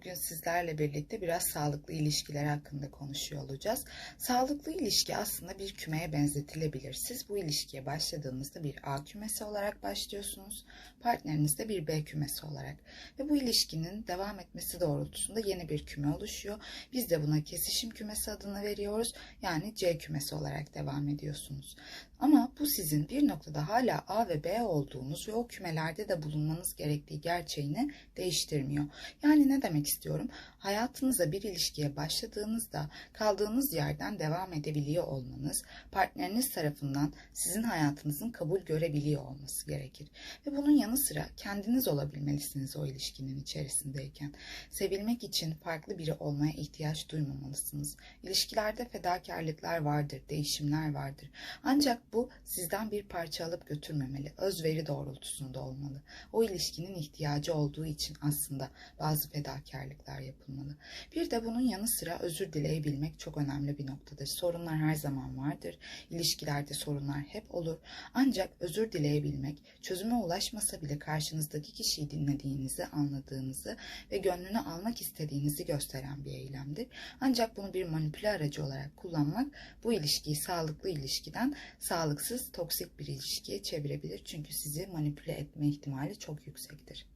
Bugün sizlerle birlikte biraz sağlıklı ilişkiler hakkında konuşuyor olacağız. Sağlıklı ilişki aslında bir kümeye benzetilebilir. Siz bu ilişkiye başladığınızda bir A kümesi olarak başlıyorsunuz. Partneriniz de bir B kümesi olarak. Ve bu ilişkinin devam etmesi doğrultusunda yeni bir küme oluşuyor. Biz de buna kesişim kümesi adını veriyoruz. Yani C kümesi olarak devam ediyorsunuz. Ama bu sizin bir noktada hala A ve B olduğunuz ve o kümelerde de bulunmanız gerektiği gerçeğini değiştirmiyor. Yani ne demek istiyorum? Hayatınıza bir ilişkiye başladığınızda kaldığınız yerden devam edebiliyor olmanız, partneriniz tarafından sizin hayatınızın kabul görebiliyor olması gerekir. Ve bunun yanı sıra kendiniz olabilmelisiniz o ilişkinin içerisindeyken. Sevilmek için farklı biri olmaya ihtiyaç duymamalısınız. İlişkilerde fedakarlıklar vardır, değişimler vardır. Ancak bu sizden bir parça alıp götürmemeli, özveri doğrultusunda olmalı. O ilişkinin ihtiyacı olduğu için aslında bazı fedakarlıklar yapılmalı. Bir de bunun yanı sıra özür dileyebilmek çok önemli bir noktadır. Sorunlar her zaman vardır. İlişkilerde sorunlar hep olur. Ancak özür dileyebilmek, çözüme ulaşmasa bile karşınızdaki kişiyi dinlediğinizi, anladığınızı ve gönlünü almak istediğinizi gösteren bir eylemdir. Ancak bunu bir manipüle aracı olarak kullanmak bu ilişkiyi sağlıklı ilişkiden sağlıksız, toksik bir ilişkiye çevirebilir. Çünkü sizi manipüle etme ihtimali çok yüksektir.